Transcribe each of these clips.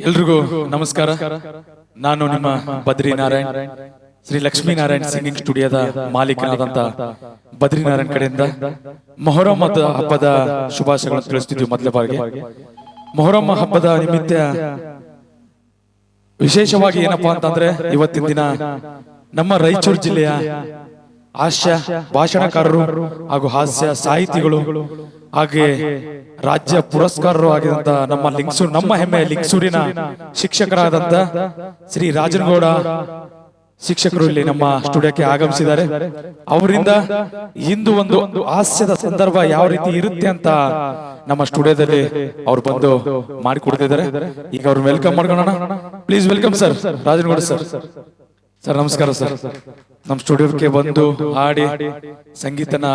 ಎಲ್ರಿಗೂ ನಮಸ್ಕಾರ. ನಾನು ನಿಮ್ಮ ಬದ್ರಿ ನಾರಾಯಣ್, ಶ್ರೀ ಲಕ್ಷ್ಮೀನಾರಾಯಣ್ ಸಿಂಗಿಂಗ್ ಸ್ಟುಡಿಯೋದ ಮಾಲೀಕನಾದಂತ ಬದ್ರಿ ನಾರಾಯಣ್ ಕಡೆಯಿಂದ ಮೊಹರಂ ಹಬ್ಬ- ಹಬ್ಬದ ಶುಭಾಶಯಗಳನ್ನು ತಿಳಿಸ್ತಿದ್ವಿ ಮೊದಲ ಬಾರಿಗೆ. ಮೊಹರಂ ಹಬ್ಬದ ನಿಮಿತ್ತ ವಿಶೇಷವಾಗಿ ಏನಪ್ಪಾ ಅಂತಂದ್ರೆ ಇವತ್ತಿನ ದಿನ ನಮ್ಮ ರಾಯಚೂರು ಜಿಲ್ಲೆಯ ಹಾಸ್ಯ ಭಾಷಣಕಾರರು ಹಾಗೂ ಹಾಸ್ಯ ಸಾಹಿತಿಗಳು ಹಾಗೆ ರಾಜ್ಯ ಪುರಸ್ಕಾರರು ಆಗಿದಂತ ನಮ್ಮ ಲಿಂಗ್ಸೂರು ನಮ್ಮ ಹೆಮ್ಮೆಯ ಲಿಂಗ್ಸೂರಿನ ಶಿಕ್ಷಕರಾದಂತ ಶ್ರೀ ರಾಜನಗೌಡ ಶಿಕ್ಷಕರು ಇಲ್ಲಿ ನಮ್ಮ ಸ್ಟುಡಿಯೋಕ್ಕೆ ಆಗಮಿಸಿದ್ದಾರೆ. ಅವರಿಂದ ಇಂದು ಒಂದು ಹಾಸ್ಯದ ಸಂದರ್ಭ ಯಾವ ರೀತಿ ಇರುತ್ತೆ ಅಂತ ನಮ್ಮ ಸ್ಟುಡಿಯೋದಲ್ಲಿ ಅವ್ರು ಬಂದು ಮಾಡಿಕೊಡ್ತಿದ್ದಾರೆ. ಈಗ ಅವ್ರು ವೆಲ್ಕಮ್ ಮಾಡ್ಕೊಳ್ಳೋಣ. Please welcome sir, Rajanagowda sir. Sir, ನಮಸ್ಕಾರ ಸರ್. ನಮ್ಮ ಸ್ಟುಡಿಯೋಕ್ಕೆ ಬಂದು ಹಾಡಿ ಸಂಗೀತನ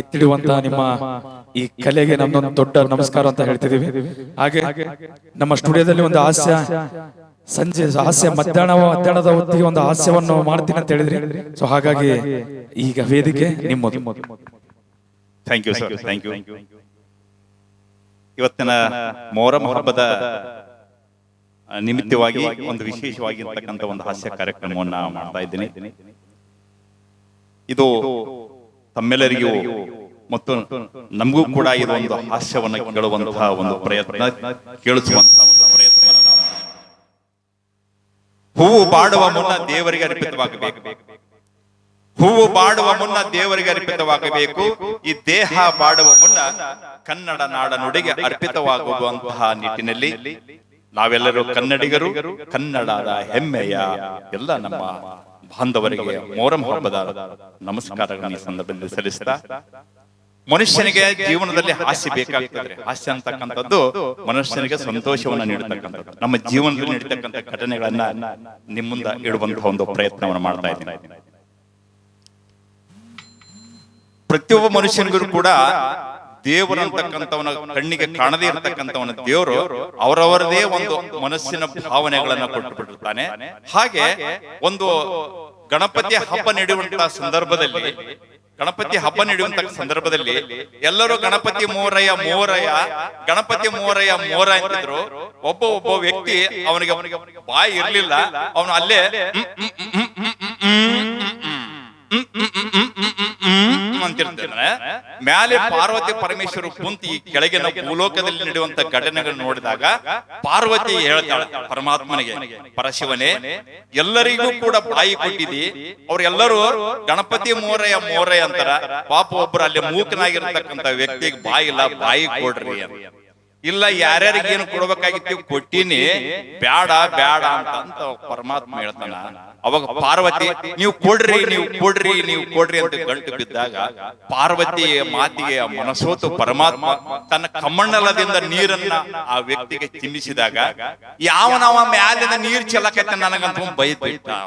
ಎತ್ತಿಡುವಂತ ನಿಮ್ಮ ಈ ಕಲೆಗೆ ನಮ್ದೊಂದು ದೊಡ್ಡ ನಮಸ್ಕಾರ ಅಂತ ಹೇಳ್ತಿದೀವಿ ಹಾಗೆ ನಮ್ಮ ಸ್ಟುಡಿಯೋದಲ್ಲಿ ಒಂದು ಹಾಸ್ಯ, ಸಂಜೆ ಹಾಸ್ಯ ಮಧ್ಯಾಹ್ನ ಮಧ್ಯಾಹ್ನದ ಹೊತ್ತಿಗೆ ಒಂದು ಹಾಸ್ಯವನ್ನು ಮಾಡ್ತೀನಿ ಅಂತ ಹೇಳಿದ್ರಿ. ಸೊ ಹಾಗಾಗಿ ಈಗ ವೇದಿಕೆ ನಿಮ್ಮದು. Thank you sir thank you ಇವತ್ತಿನ ಮೊಹರಂ ಹಬ್ಬದ ನಿಮಿತ್ತವಾಗಿ ಒಂದು ವಿಶೇಷವಾಗಿ ಇರ್ತಕ್ಕಂಥ ಒಂದು ಹಾಸ್ಯ ಕಾರ್ಯಕ್ರಮವನ್ನ ಮಾಡ್ತಾ ಇದ್ದೀನಿ. ಇದು ತಮ್ಮೆಲ್ಲರಿಗೂ ಮತ್ತು ನಮಗೂ ಕೂಡ ಇದು ಒಂದು ಹಾಸ್ಯವನ್ನು ಕೇಳುವಂತಹ ಒಂದು ಪ್ರಯತ್ನ ಕೇಳಿಸುವಂತಹ ಒಂದು ಪ್ರಯತ್ನ. ಹೂವು ಬಾಡುವ ಮುನ್ನ ದೇವರಿಗೆ ಅರ್ಪಿತವಾಗಬೇಕು ಹೂವು ಬಾಡುವ ಮುನ್ನ ದೇವರಿಗೆ ಅರ್ಪಿತವಾಗಬೇಕು ಈ ದೇಹ ಬಾಡುವ ಮುನ್ನ ಕನ್ನಡ ನಾಡ ನುಡಿಗೆ ಅರ್ಪಿತವಾಗುವಂತಹ ನಿಟ್ಟಿನಲ್ಲಿ ನಾವೆಲ್ಲರೂ ಕನ್ನಡಿಗರು, ಕನ್ನಡದ ಹೆಮ್ಮೆಯ ಎಲ್ಲ ನಮ್ಮ ಬಾಂಧವರಿಗೆ ಮೋರಂ ಹಬ್ಬದ ನಮಸ್ಕಾರಗಳನ್ನು ಸಂದರ್ಭದಲ್ಲಿ ಸಲ್ಲಿಸ್ತಾ ಮನುಷ್ಯನಿಗೆ ಜೀವನದಲ್ಲಿ ಹಾಸ್ಯ ಬೇಕಾಗ್ತದೆ. ಹಾಸ್ಯ ಅಂತಕ್ಕಂಥದ್ದು ಮನುಷ್ಯನಿಗೆ ಸಂತೋಷವನ್ನು ನೀಡತಕ್ಕಂಥದ್ದು ನಮ್ಮ ಜೀವನದಲ್ಲಿ ನೀಡತಕ್ಕಂಥ ಘಟನೆಗಳನ್ನ ನಿಮ್ಮಿಂದ ಮುಂದೆ ಇಡುವಂತಹ ಒಂದು ಪ್ರಯತ್ನವನ್ನು ಮಾಡ್ತಾ ಇದ್ದೀನಿ. ಪ್ರತಿಯೊಬ್ಬ ಮನುಷ್ಯನಿಗೂ ಕೂಡ ದೇವರಂತಕ್ಕಂಥವನ ಕಣ್ಣಿಗೆ ಕಾಣದೇ ಇರತಕ್ಕಂಥವನ ದೇವರು ಅವರವರದೇ ಒಂದು ಮನಸ್ಸಿನ ಭಾವನೆಗಳನ್ನ ಕೊಟ್ಟು ಬಿಟ್ಟಿರ್ತಾನೆ ಹಾಗೆ ಒಂದು ಗಣಪತಿ ಹಬ್ಬ ನಡೆಯುವಂತಹ ಸಂದರ್ಭದಲ್ಲಿ ಗಣಪತಿ ಹಬ್ಬ ನಡೆಯುವಂತ ಸಂದರ್ಭದಲ್ಲಿ ಎಲ್ಲರೂ ಗಣಪತಿ ಮೋರಯ್ಯ ಮೋರಯ್ಯ ಗಣಪತಿ ಮೋರಯ್ಯ ಮೋರ ಅಂತಿದ್ರು. ಒಬ್ಬ ಒಬ್ಬ ವ್ಯಕ್ತಿ ಅವನಿಗೆ ಅವನಿಗೆ ಬಾಯಿ ಇರ್ಲಿಲ್ಲ. ಅವನು ಅಲ್ಲೇ ಅಂತಿರ್ತಾರೆ. ಮ್ಯಾಲೆ ಪಾರ್ವತಿ ಪರಮೇಶ್ವರ ಕುಂತಿ ಕೆಳಗೆ ಕೆಳಗಿನ ಭೂಲೋಕದಲ್ಲಿ ನಡೆಯುವಂತ ಘಟನೆಗಳು ನೋಡಿದಾಗ ಪಾರ್ವತಿ ಹೇಳ್ತಾಳೆ ಪರಮಾತ್ಮನಿಗೆ ಪರಶಿವನೇ ಎಲ್ಲರಿಗೂ ಕೂಡ ಬಾಯಿ ಕೊಟ್ಟಿದಿ. ಅವ್ರೆಲ್ಲರೂ ಗಣಪತಿ ಮೋರಯ ಮೋರಯ ಅಂತಾರ. ಪಾಪ ಒಬ್ಬರು ಅಲ್ಲಿ ಮೂಕನಾಗಿರ್ತಕ್ಕಂಥ ವ್ಯಕ್ತಿಗೆ ಬಾಯಿ ಇಲ್ಲ ಬಾಯಿ ಕೊಡ್ರಿ ಅಂತ. ಇಲ್ಲ ಯಾರ್ಯಾರಿಗೆ ಏನು ಕೊಡ್ಬೇಕಾಗಿತ್ತು ಕೊಟ್ಟಿನಿ ಬ್ಯಾಡ ಬ್ಯಾಡ ಅಂತ ಪರಮಾತ್ಮ ಹೇಳ್ತಾನ. ಅವಾಗ ಪಾರ್ವತಿ ನೀವು ಕೊಡ್ರಿ ನೀವು ಕೊಡ್ರಿ ನೀವು ಕೊಡ್ರಿ ಅಂತ ಗಂಟು ಬಿದ್ದಾಗ ಪಾರ್ವತಿಯ ಮಾತಿಗೆ ಮನಸೋತು ಪರಮಾತ್ಮ ತನ್ನ ಕಮ್ಮಣ್ಣಲದಿಂದ ನೀರನ್ನ ಆ ವ್ಯಕ್ತಿಗೆ ಚಿಮ್ಮಿಸಿದಾಗ ಯಾವನವ ಮ್ಯಾಲಿಂದ ನೀರ್ ಚೆಲ್ಲಕತ್ತೆ ನನಗಂತ ಬೈತ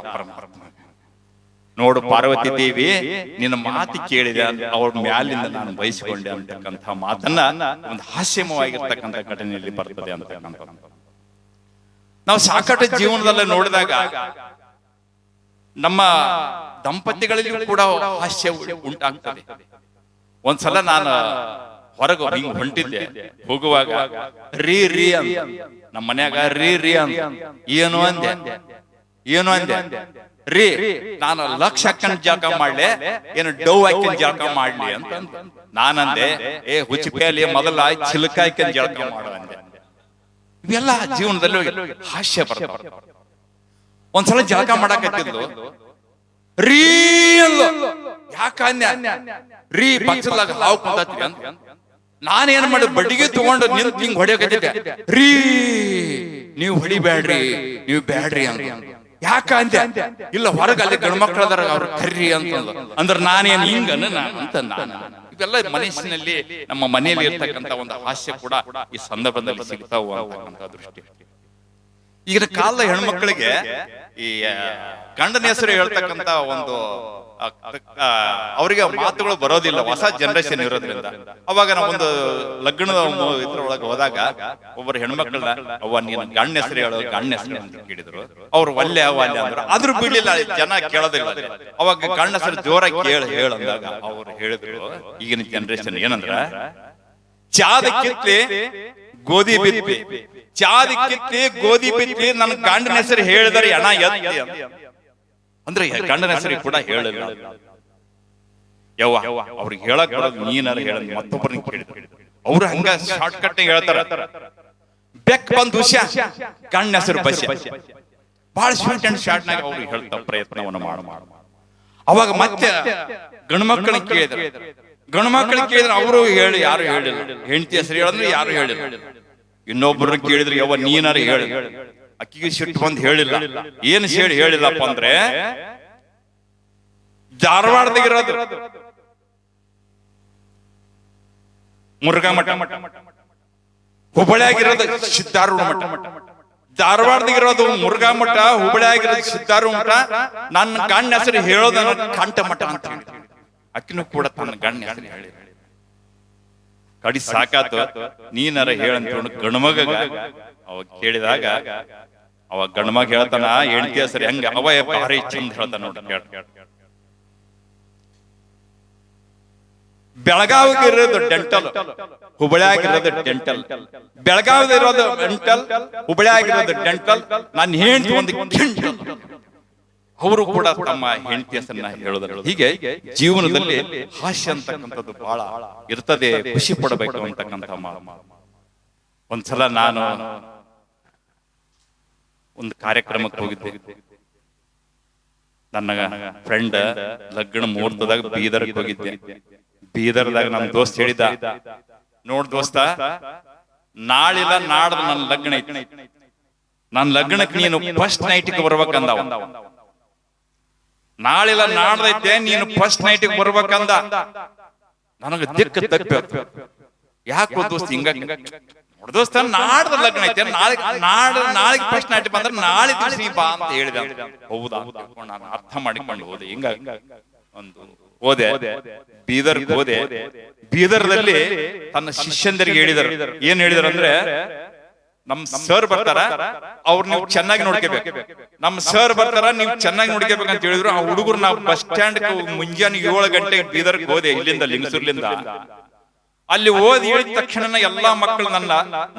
ಪರಮಾತ್ಮ. ನೋಡು ಪಾರ್ವತಿ ದೇವಿ ನಿನ್ನ ಮಾತು ಕೇಳಿದೆ ಅವ್ರ ಮ್ಯಾಲಿಂದ ನಾನು ಬಯಸಿಕೊಂಡೆ ಅಂತಕ್ಕಂಥ ಮಾತನ್ನ ಒಂದು ಹಾಸ್ಯಮವಾಗಿರ್ತಕ್ಕಂಥ ಘಟನೆಯಲ್ಲಿ ಬರ್ತದೆ ಅಂತ ನಾವು ಸಾಕಷ್ಟು ಜೀವನದಲ್ಲಿ ನೋಡಿದಾಗ ನಮ್ಮ ದಂಪತಿಗಳಲ್ಲಿ ಕೂಡ ಹಾಸ್ಯ ಉಂಟಾಗ್ತದೆ. ಒಂದ್ಸಲ ನಾನು ಹೊರಗೆ ಹಿಂಗ್ ಹೊಂಟಿದ್ದೆ. ಹೋಗುವಾಗ ರೀ ರೀ ಅಂತ ನಮ್ಮ ಮನ್ಯಾಗ ರೀ ರೀ ಅಂತ ಏನು ಅಂದೆ? ಏನು ಅಂದೆ? ರೀ, ನಾನು ಲಕ್ಷ ಹಾಕೊಂಡ್ ಜಳಕ ಮಾಡ್ಲೆ, ಏನು ಡೌ ಹಾಕೊಂಡ್ ಜಳಕ ಮಾಡ್ಲಿ ಅಂತ. ನಾನಂದೆ, ಏ ಹುಚಿಪೇಲಿ ಮೊದಲ ಚಿಲಕ ಹಾಕೊಂಡ್ ಜಳಕ ಮಾಡು ಇವೆಲ್ಲ ಜೀವನದಲ್ಲಿ ಹಾಸ್ಯ ಒಂದ್ಸಲ ಜಳಕ ಮಾಡಕತ್ತಿದ್ಲು. ರೀ ಯಾಕನ್ಯ ರೀ ಪಕ್ಷದಾಗ ಹಾವು ಕುಂತತ್ರಿ ಅಂತ ನಾನೇನ್ ಮಾಡಿ, ಬಡಿಗೆ ತಗೊಂಡು ನಿಂತ್ ಹಿಂಗ್ ಹೊಡಿಯಕತ್ತಿದ್ದೆ. ರೀ, ನೀವು ಹೊಡಿಬ್ಯಾಡ್ರಿ, ನೀವು ಬ್ಯಾಡ್ರಿ ಅಂತ ಯಾಕ ಅಂದೆ? ಇಲ್ಲ, ಹೊರಗೆ ಅಲ್ಲಿ ಗಂಡ್ಮಕ್ಳು ಅದಾರ ಅವ್ರು ಕರ್ರಿ ಅಂತಂದ್ರು ಅಂದ್ರೆ ನಾನೇನ್ ಹಿಂಗ ನಾನು ಅಂತ ನಾನು. ಇವೆಲ್ಲ ಮನಸ್ಸಿನಲ್ಲಿ ನಮ್ಮ ಮನೆಯಲ್ಲಿ ಇರ್ತಕ್ಕಂತ ಒಂದು ಹಾಸ್ಯ ಕೂಡ ಈ ಸಂದರ್ಭದಲ್ಲಿ ಸಿಗ್ತಾವ ದೃಷ್ಟಿ. ಈಗಿನ ಕಾಲದ ಹೆಣ್ಮಕ್ಳಿಗೆ ಈ ಗಂಡನ ಹೆಸರು ಹೇಳ್ತಕ್ಕಂತ ಒಂದು ಅವರಿಗೆ ಮಾತುಗಳು ಬರೋದಿಲ್ಲ ಹೊಸ ಜನರೇಷನ್ ಇರೋದ್ರಿಂದ. ಅವಾಗ ನಾವು ಒಂದು ಲಗ್ನದ ಇದ್ರೊಳಗೆ ಹೋದಾಗ ಒಬ್ಬರು ಹೆಣ್ಮಕ್ಳನ್ನ ಅವ್ವ ನೀನು ಗಂಡ ಹೆಸರು ಹೇಳೋ ಗಂಡ ಹೆಸರು ಅಂತ ಕೇಳಿದ್ರು. ಅವ್ರು ಒಲ್ಲೆ ಒಲ್ಲೆ ಅಂದ್ರು. ಆದ್ರೂ ಬಿಡ್ಲಿಲ್ಲ ಜನ ಕೇಳೋದಿಲ್ಲ. ಅವಾಗ ಗಂಡ ಹೆಸರು ಜೋರಾಗಿ ಕೇಳ ಹೇಳಂದಾಗ ಅವ್ರು ಹೇಳಿದ್ರು. ಈಗಿನ ಜನರೇಷನ್ ಏನಂದ್ರ ಚಾದ ಕಿತ್ಲಿ ಗೋಧಿ ಬಿತ್ತಿ. ಚಾದಿ ಕಿತ್ತಿ ಗೋಧಿ ಬಿತ್ತಿ. ನನ್ನ ಗಂಡನ ಹೆಸರು ಹೇಳಿದರೆ ಹಣ ಎತ್ತಿ. ಅಂದ್ರೆ ಗಂಡನ ಹೆಸರಿಗೆ ಕೂಡ ಹೇಳಿಲ್ಲ ಯವ್ವ ಅವ್ರಿಗೆ ಹೇಳಕ್ ಬರೋದು ನೀನಾರ ಹೇಳ ಮತ್ತೊಬ್ಬರನ್ನ ಕೇಳಿದ್ರು ಅವ್ರು ಹಂಗ ಶಾರ್ಟ್ ಕಟ್ ಹೇಳ್ತಾರ. ಬೆಕ್ ಬಂದು ಹುಷ ಗಂಡ ಹೆಸರು ಬಸ್ ಬಹಳ ಶಾರ್ಟ್ ಅಂಡ್ ಶಾರ್ಟ್ ನಾಗ ಅವ್ರು ಹೇಳ್ತಾ ಪ್ರಯತ್ನವನ್ನು ಮಾಡ ಅವಾಗ ಮತ್ತೆ ಗಂಡ್ಮಕ್ಳನ್ನ ಕೇಳಿದ್ರು. ಗಂಡ್ಮಕ್ಳನ್ನ ಕೇಳಿದ್ರೆ ಅವರು ಹೇಳಿ ಯಾರು ಹೇಳಿಲ್ಲ. ಹೆಂಡತಿ ಹೆಸರು ಹೇಳಿದ್ರೆ ಯಾರು ಹೇಳಿಲ್ಲ. ಇನ್ನೊಬ್ಬರನ್ನ ಕೇಳಿದ್ರೆ ಯಾವ ನೀನಾರು ಹೇಳಿ ಅಕ್ಕಿಗೆ ಸಿಟ್ಟು ಬಂದು ಹೇಳಿಲ್ಲ. ಏನು ಹೇಳಿ ಹೇಳಿಲ್ಲಪ್ಪ ಅಂದ್ರೆ? ಧಾರವಾಡದಾಗಿರೋದು. ಮುರುಘಾ ಮಠ. ಹುಬ್ಬಳ್ಳಿಯಾಗಿರೋದು ಸಿದ್ಧಾರೂಢ ಮಠ. ಧಾರವಾಡದಾಗಿರೋದು ಮುರುಘಾ ಮಠ ಹುಬ್ಬಳ್ಳಿಯಾಗಿರೋದು ಸಿದ್ಧಾರೂಢ ಮಠ. ನನ್ನ ಕಣ್ಣ ಹೆಸರು ಹೇಳೋದನ್ನ ಕಂಠ ಮಠ ಅಂತ ಹೇಳಿ ಅಕ್ಕಿನೂ ಕೂಡ ತನ್ನ ಗಂಡ ಹೆಸರು ಹೇಳಿ ಕಡಿ ಸಾಕಾತ ನೀನಾರ ಹೇಳಂತ ಗಣಮಗ ಅವ ಕೇಳಿದಾಗ ಅವ ಗಣಮಗ ಹೇಳ್ತಾನ ಹೆಂಡತಿ ಹೆಸರು ಹೆಂಗ? ಅವ ಭಾರಿ ಚಂದ ಹೇಳ್ತಾನ ನೋಡ ಬೆಳಗಾವಿಗೆ ಇರೋದು ಡೆಂಟಲ್ ಹುಬ್ಬಳ್ಳಿಯಾಗಿರೋದು ಡೆಂಟಲ್ ಬೆಳಗಾವಿದ ಇರೋದು ಡೆಂಟಲ್ ಹುಬ್ಬಳ್ಳಿಯಾಗಿರೋದು ಡೆಂಟಲ್ ನನ್ನ ಹೆಂಡತಿ ಒಂದು ಕೆಂಟಲ್ ಅವರು ಕೂಡ ತಮ್ಮ ಹೆಂಡತಿ ಹೆಸರನ್ನ ಹೇಳೋದ್ರ. ಹೀಗೆ ಜೀವನದಲ್ಲಿ ಹಾಸ್ಯ ಅಂತಕ್ಕಂಥದ್ದು ಬಹಳ ಇರ್ತದೆ ಖುಷಿ ಪಡಬೇಕು ಅಂತಕ್ಕಂಥ. ಒಂದ್ಸಲ ನಾನು ಒಂದು ಕಾರ್ಯಕ್ರಮಕ್ಕೆ ಹೋಗಿದ್ದೆ. ನನ್ನ ಫ್ರೆಂಡ್ ಲಗ್ನ ಮುಹೂರ್ತದಾಗ ಬೀದರ್ಗೆ ಹೋಗಿದ್ದೆ. ಬೀದರ್ದಾಗ ನಮ್ ದೋಸ್ತ ಹೇಳಿದ ನೋಡ್ ದೋಸ್ತ ನಾಳಿಲ್ಲ ನಾಡ್ದು ನನ್ನ ಲಗ್ನ ಐತಿ. ನನ್ನ ಲಗ್ನಕ್ಕೆ ನೀನು ಫಸ್ಟ್ ನೈಟ್ಗೆ ಬರ್ಬೇಕಂದವ. ನಾಳಿಲ್ಲ ನಾಡ್ದೈತೆ ನೀನು ಫಸ್ಟ್ ನೈಟ್ ಬರ್ಬೇಕಂದ. ನನಗೆ ದಿಕ್ಕ ತಪ್ಪಿ ಯಾಕೋ ದೋಸ್ತ ಹಿಂಗ ದೋಸ್ತ ನಾಡ್ದ ಲಗ್ನ ಐತೆ ನಾಳೆ ನಾಡ ನಾಳೆ ಫಸ್ಟ್ ನೈಟ್ ಬಂದ್ರೆ ನಾಳೆ ದಿವಸ ನೀ ಬಾ ಅಂತ ಹೇಳಿದ. ಹೌದಾ? ನಾನು ಅರ್ಥ ಮಾಡಿಕೊಂಡು ಹೋದೆ? ಹಿಂಗ ಒಂದು ಹೋದೆ. ಬೀದರ್ ಹೋದೆ. ಬೀದರ್ದಲ್ಲಿ ತನ್ನ ಶಿಷ್ಯಂದರಿಗೆ ಹೇಳಿದರು. ಏನ್ ಹೇಳಿದಾರೆ ಅಂದ್ರೆ ನಮ್ ಸರ್ ಬರ್ತಾರ, ಅವ್ರು ನೀವು ಚೆನ್ನಾಗಿ ನೋಡ್ಕೋಬೇಕು. ನಮ್ ಸರ್ ಬರ್ತಾರ, ನೀವು ಚೆನ್ನಾಗಿ ನೋಡ್ಕೋಬೇಕು ಅಂತ ಹೇಳಿದ್ರು, ಆ ಹುಡುಗರು ನಾವು ಬಸ್ ಸ್ಟ್ಯಾಂಡ್ ಮುಂಜಾನೆ ಏಳು ಗಂಟೆ ಬೀದರ್ ಹೋದೆ, ಇಲ್ಲಿಂದ ಲಿಂಗಸೂರ್ಲಿಂದ. ಅಲ್ಲಿ ಓದಿ ಹೇಳಿದ ತಕ್ಷಣ ಎಲ್ಲಾ ಮಕ್ಕಳು ನನ್ನ,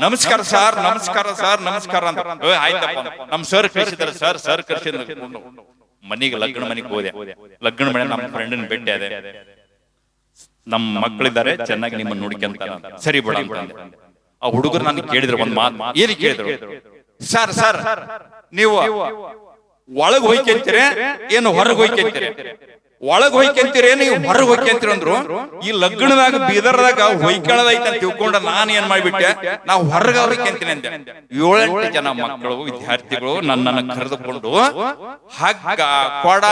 ನಮಸ್ಕಾರ ಸರ್ ನಮಸ್ಕಾರ ಸರ್ ನಮಸ್ಕಾರ ಅಂತ. ಆಯ್ತಪ್ಪ. ನಮ್ ಸರ್ ಕಳಿಸಿದಾರೆ ಸರ್ ಸರ್ ಕಳಿಸಿದ್ರು ಮನೆಗೆ ಲಗ್ನ ಮನೆಗೆ ಹೋದೆ. ಲಗ್ನ ಮನೆ ನಮ್ಮ ಫ್ರೆಂಡನ್ ಭೇಟಿ ಅದೇ ನಮ್ಮ ಮಕ್ಕಳಿದ್ದಾರೆ ಚೆನ್ನಾಗಿ ನಿಮ್ಮನ್ನ ನೋಡ್ಕೊಂತ. ಸರಿ ಬಿಡ. ಆ ಹುಡುಗರು ನನ್ಗೆ ಕೇಳಿದ್ರು, ಒಂದ್ ಮಾತು. ಏನ್ ಕೇಳಿದ್ರು? ಸರ್ ಸರ್, ನೀವು ಒಳಗ್ ಹೋಯ್ಕೆಂತೀರಿ ಏನು ಹೊರಗ್ ಹೋಯ್ಕೆಂತೀರಿ ಒಳಗ್ ಹೋಯ್ಕೆಂತೀರಿ ನೀವು ಹೊರಗ್ ಹೋಯ್ಕೆಂತೀರಿ ಅಂದ್ರು, ಈ ಲಗ್ನದಾಗ, ಬೀದರ್ದಾಗ ಹೊಯ್ಕೊಳ್ಳೋದೈತೆ ಅಂತ ತಿಳ್ಕೊಂಡ ನಾನು ಏನ್ ಮಾಡ್ಬಿಟ್ಟೆ? ನಾವು ಹೊರಗ ಹೋಯ್ಕೆಂತೀನಿ ಅಂದೆ. ಏಳೆಂಟು ಜನ ಮಕ್ಕಳು, ವಿದ್ಯಾರ್ಥಿಗಳು ನನ್ನನ್ನ ಕರೆದುಕೊಂಡು ಹಗ್ಗ, ಕೊಡ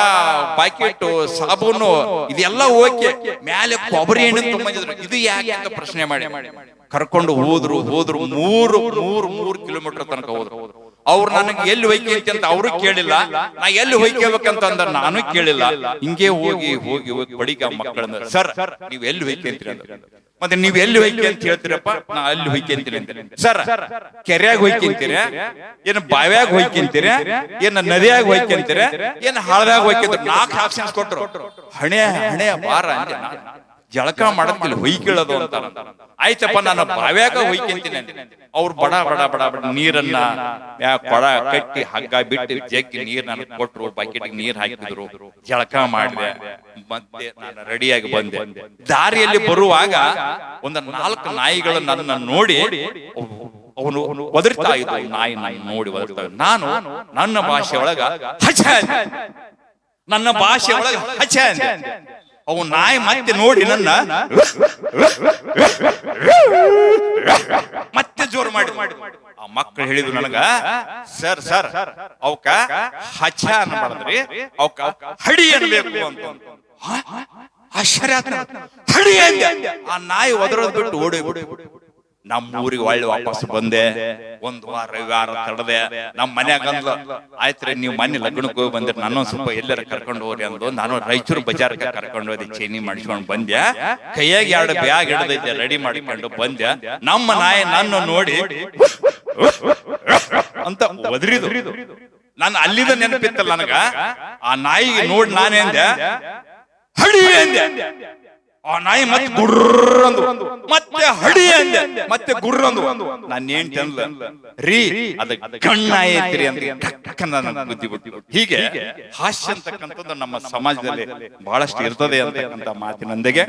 ಪಾಕೆಟ್ ಸಾಬೂನು, ಇದೆಲ್ಲ ಓಕೆ ಮೇಲೆ ಕೊಬ್ಬರಿ ಎಣ್ಣೆ ತುಂಬಿದ್ರು ಇದು ಯಾಕೆ ಅಂತ ಪ್ರಶ್ನೆ ಮಾಡಿ ಕರ್ಕೊಂಡು ಹೋದ್ರು ಹೋದ್ರು ಮೂರು ಮೂರು ಮೂರು ಕಿಲೋಮೀಟರ್ ತನಕ ಹೋದ್ರು. ಅವ್ರು ನನಗೆ ಎಲ್ಲಿ ಹೊಯ್ಕೆ ಅಂತ ಅವರು ಕೇಳಿಲ್ಲ. ನಾ ಎಲ್ಲಿ ಹೊಯ್ಕೋಬೇಕಂತ ಅಂದ ನಾನು ಕೇಳಿಲ್ಲ. ಹಿಂಗೆ ಹೋಗಿ ಹೋಗಿ ಹೋಗಿ ಬಡಿಗ ಮಕ್ಕಳನ್ನ ಸರ್ ನೀವ್ ಎಲ್ಲಿ ಹೊಯ್ಕೆ ಅಂತ. ಮತ್ತೆ ನೀವ್ ಎಲ್ಲಿ ಹೊಯ್ಕೆ ಅಂತ ಹೇಳ್ತೀರಪ್ಪ ನಾ ಅಲ್ಲಿ ಹೊಯ್ಕೆ ಅಂತೀನಿ ಅಂತ ಸರ್ ಕೆರೆಯಾಗ ಹೊಯ್ಕೆ ಅಂತೀರ ಏನ್ ಬಾವ್ಯಾಗ ಹೊಯ್ಕೆ ಅಂತೀರ ಏನ್ ನದಿಯಾಗ ಹೊಯ್ಕೆ ಅಂತೀರ ಏನ್ ಹಳದಾಗ ಹೊಯ್ಕೆ ಅಂತ ನಾಲ್ಕು ಆಪ್ಷನ್ಸ್ ಕೊಟ್ರು. ಹಣೆ ಹಣೆ ಬಾರ ನಾನು. ಜಳಕ ಮಾಡಕ್ಕಿಲ್ಲ ಹೊಯ್ಕೊಳ್ಳೋದು ಅಂತ ಆಯ್ತಪ್ಪ ನಾನು ಬಾವ್ಯಾಗ ಹೊಯ್ಕೊಂತೀನಿ ಅವ್ರು ಬಡ ಬಡ ಬಡ ಬಡ ನೀರನ್ನ ಕೊಡ ಕಟ್ಟಿ ಹಗ್ಗ ಬಿಟ್ಟು ಜಗ್ಗಿ ನೀರ್ ನನಗೆ ಕೊಟ್ರು ಬಕೆಟ್ ನೀರ್ ಹಾಕಿದ್ರು ಜಳಕ ಮಾಡಿದೆ. ಮತ್ತೆ ನಾನು ರೆಡಿಯಾಗಿ ಬಂದೆ. ದಾರಿಯಲ್ಲಿ ಬರುವಾಗ ಒಂದು ನಾಲ್ಕು ನಾಯಿಗಳು ನನ್ನ ನೋಡಿ ಅವನು ಒದರ್ತಾ ಇದ್ದ ನಾಯಿ ನಾಯಿ ನೋಡಿ ಒದರ್ತಾ ನಾನು ನನ್ನ ಭಾಷೆ ಒಳಗ ಹಚ. ನನ್ನ ಭಾಷೆ ಒಳಗ ಹಚ ಅಂದೆ. ಅವು ನಾಯಿ ಮತ್ತೆ ನೋಡಿ ನನ್ನ ಮತ್ತೆ ಜೋರು ಮಾಡಿ ಆ ಮಕ್ಕಳು ಹೇಳಿದ್ರು ನನಗ, ಸರ್ ಸರ್, ಅವಕ್ಕ ಹಚ ಅನ್ಬಾರ್ದ್ರಿ ಅವಕ ಹಡಿ ಅನ್ಬೇಕು ಅಂತ? ಆಶ್ಚರ್ಯ. ಹಡಿ ಆ ನಾಯಿ ಒದರೋದ್ ಬಿಟ್ಟು ಓಡಿ ನಮ್ಮ ಊರಿಗೆ ಒಳ್ಳೆ ವಾಪಸ್ ಬಂದೆ. ಒಂದ್ ವಾರ ರವಿವಾರ ತಡದೆ ನಮ್ಮ ಮನ್ಯಾಗ ಅಂದ್ಲು ಆಯ್ತ್ರಿ ನೀವು ಮನೆ ಲಗ್ನಕ್ಕೆ ಹೋಗಿ ಬಂದ್ರೆ ನಾನು ಸ್ವಲ್ಪ ಎಲ್ಲರ ಕರ್ಕೊಂಡು ಹೋಗ್ರಿ ಅಂದು ನಾನು ರಾಯಚೂರು ಬಜಾರ್ಗೆ ಕರ್ಕೊಂಡು ಹೋದೆ ಚೇನಿ ಮಾಡಿಸ್ಕೊಂಡು ಬಂದೆ ಕೈಯಾಗ ಎರಡು ಬ್ಯಾಗ್ ಹಿಡ್ದೈತೆ ರೆಡಿ ಮಾಡಿಕೊಂಡು ಬಂದೆ ನಮ್ಮ ನಾಯಿ ನನ್ನ ನೋಡಿ ಅಂತ ಒದರಿದು. ನಾನು ಅಲ್ಲಿದ ನೆನಪಿತ್ತಲ್ಲ ನನಗ ಆ ನಾಯಿಗೆ ನೋಡಿ ನಾನೇಂದೆ ಹಡಿ ಅಂದೆ ಆ ನಾಯಿ ಮತ್ತೆ ಗುರ್ರಂದು ಮತ್ತೆ ಹಡಿ ಅಂದೆ. ಮತ್ತೆ ಗುರ್ರಂದು ನಾನು ಏನ್ ತಿನ್ಲ? ರೀ, ಅದು ಕಣ್ಣಾಯಿ ಐತ್ರಿ ಅಂದ್ರೆ. ಕಕ್ಕಂದ ನನ್ನ ಬುದ್ಧಿ ಬುದ್ಧಿ ಹೀಗೆ ಹಾಸ್ಯ ಅಂತಕ್ಕಂಥದ್ದು ನಮ್ಮ ಸಮಾಜದಲ್ಲಿ ಬಹಳಷ್ಟು ಇರ್ತದೆ ಅಂತಕ್ಕಂಥ ಮಾತಿನೊಂದಿಗೆ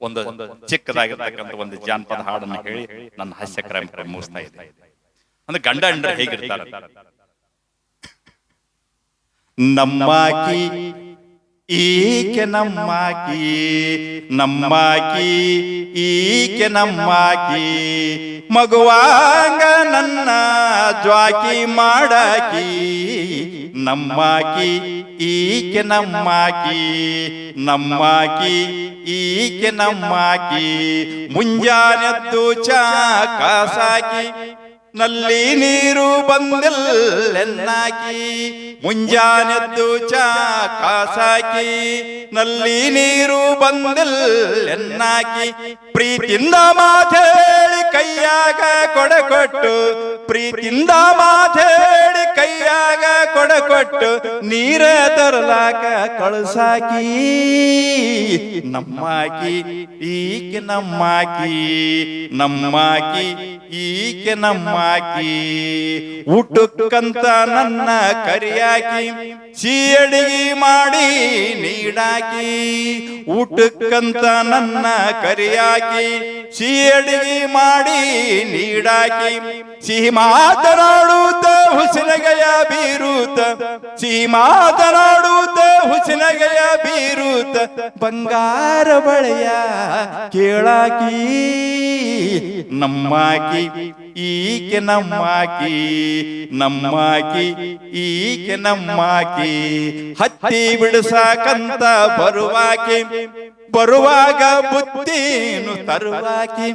ಒಂದು ಚಿಕ್ಕದಾಗಿರ್ತಕ್ಕಂಥ ಒಂದು ಜಾನಪದ ಹಾಡನ್ನು ಹೇಳಿ ನನ್ನ ಹಾಸ್ಯ ಕ್ರಮ ಮುಗಿಸ್ತಾ ಇದೆ ಅಂದ್ರೆ ಗಂಡ ಹೀಗೆ ಹೇಗಿರ್ತಾರೆ? ನಮ್ಮಾಕಿ ಈಕೆ ನಮ್ಮಾಕಿ ನಮ್ಮಾಕಿ, ಈಕೆ ನಮ್ಮಾಕಿ. ಮಗುವಾಂಗ ನನ್ನ ಜ್ವಾಕಿ ಮಾಡಾಕಿ, ನಮ್ಮಾಕಿ, ಈಕೆ ನಮ್ಮಾಕಿ ನಮ್ಮಾಕಿ, ಈಕೆ ನಮ್ಮಾಕಿ. ಮುಂಜಾನೆದ್ದು ಚಾ ಕಾಸಾಕಿ ನಲ್ಲಿ ನೀರು ಬಂದಿಲ್ಲೆನ್ನಾಕಿ? ಮುಂಜಾನೆದ್ದು ಚಾ ಕಾಸಾಕಿ? ನಲ್ಲಿ ನೀರು ಬಂದಿಲ್ಲೆನ್ನಾಕಿ? ಪ್ರೀತಿಯಿಂದ ಮಾತೇಳಿ ಕೈಯಾಗ ಕೊಡಕೊಟ್ಟು ಪ್ರೀತಿಯಿಂದ ಮಾತೇಳಿ ಕೈಯಾಗ ಕೊಡಕೊಟ್ಟು ನೀರ ತರಲಾಕ ಕಳಸಾಕಿ, ನಮ್ಮಾಕಿ, ಈಕೆ ನಮ್ಮಾಕಿ ನಮ್ಮಾಕಿ, ಈಕೆ ನಮ್ಮಾಕಿ. ಊಟಕ್ಕಂತ ನನ್ನ ಕರಿಯಾಕಿ ಸಿಯಡಿಗೆ ಮಾಡಿ ನೀಡಾಕಿ. ಊಟಕ್ಕಂತ ನನ್ನ ಕರಿಯಾಕಿ ಸಿಯಡಿಗೆ ಮಾಡಿ ನೀಡಾಕಿ ಸಿಹಿ ಮಾತನಾಡುತ್ತ ಹುಸಿನಗೆಯ ಬೀರುತ ಸಿಹಿ ಮಾತನಾಡುತ್ತ ಹುಸಿನಗೆಯ ಬೀರುತ ಬಂಗಾರ ಬಳೆಯ ಕೇಳಾಕಿ ನಮ್ಮಾಕಿ, ಈಕೆ ನಮ್ಮಾಕಿ ನಮ್ಮಾಕಿ, ಈಕೆ ನಮ್ಮಾಕಿ, ಹತ್ತಿ ಬಿಡಿಸಾಕಂತ ಬರುವಾಕಿ ಬರುವಾಗ ಬುತ್ತೀನು ತರುವಾಕಿ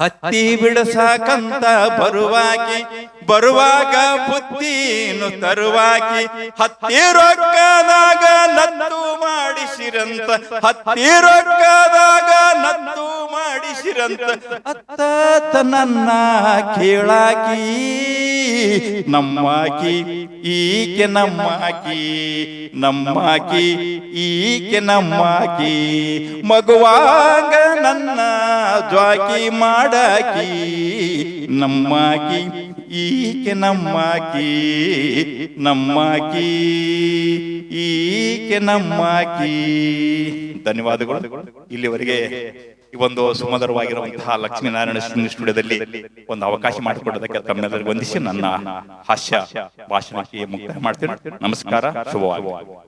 ಹತ್ತಿ ಬಿಡಸಾಕಂತ ಬರುವಾಕಿ ಬರುವಾಗ ಬುತ್ತೀನು ತರುವಾಕಿ ಹತ್ತಿ ರೊಕ್ಕದಾಗ ನತ್ತು ಮಾಡಿಸಿರಂತ, ಹತ್ತಿ ರೊಕ್ಕದಾಗ ನತ್ತು ಮಾಡಿಸಿರಂತ ಅತ್ತ ನನ್ನ ಕೇಳಾಕಿ, ನಮ್ಮಾಕಿ, ಈಕೆ ನಮ್ಮಾಕಿ ನಮ್ಮಾಕಿ, ಈಕೆ ನಮ್ಮಾಕಿ, ಮಗುವಾಗ ನನ್ನ ಜ್ವಾಕಿ ಮಾಡಾಕಿ, ನಮ್ಮಾಕಿ, ಈಕೆ ನಮ್ಮಾಕಿ ನಮ್ಮಾಕಿ, ಈಕೆ ನಮ್ಮಾಕಿ. ಧನ್ಯವಾದಗಳು. ಇಲ್ಲಿವರೆಗೆ ಈ ಒಂದು ಸುಮಧುರವಾಗಿರುವಂತಹ ಲಕ್ಷ್ಮೀನಾರಾಯಣ ಸ್ಟುಡಿಯೋದಲ್ಲಿ ಒಂದು ಅವಕಾಶ ಮಾಡಿಕೊಡೋದಕ್ಕೆ ತಮ್ಮೆಲ್ಲರಿಗೂ ವಂದಿಸಿ ನನ್ನ ಹಾಸ್ಯ ಭಾಷಣಕ್ಕೆ ಮುಕ್ತಾಯ ಮಾಡ್ತೀನಿ. ನಮಸ್ಕಾರ ಶುಭವಾಗಿ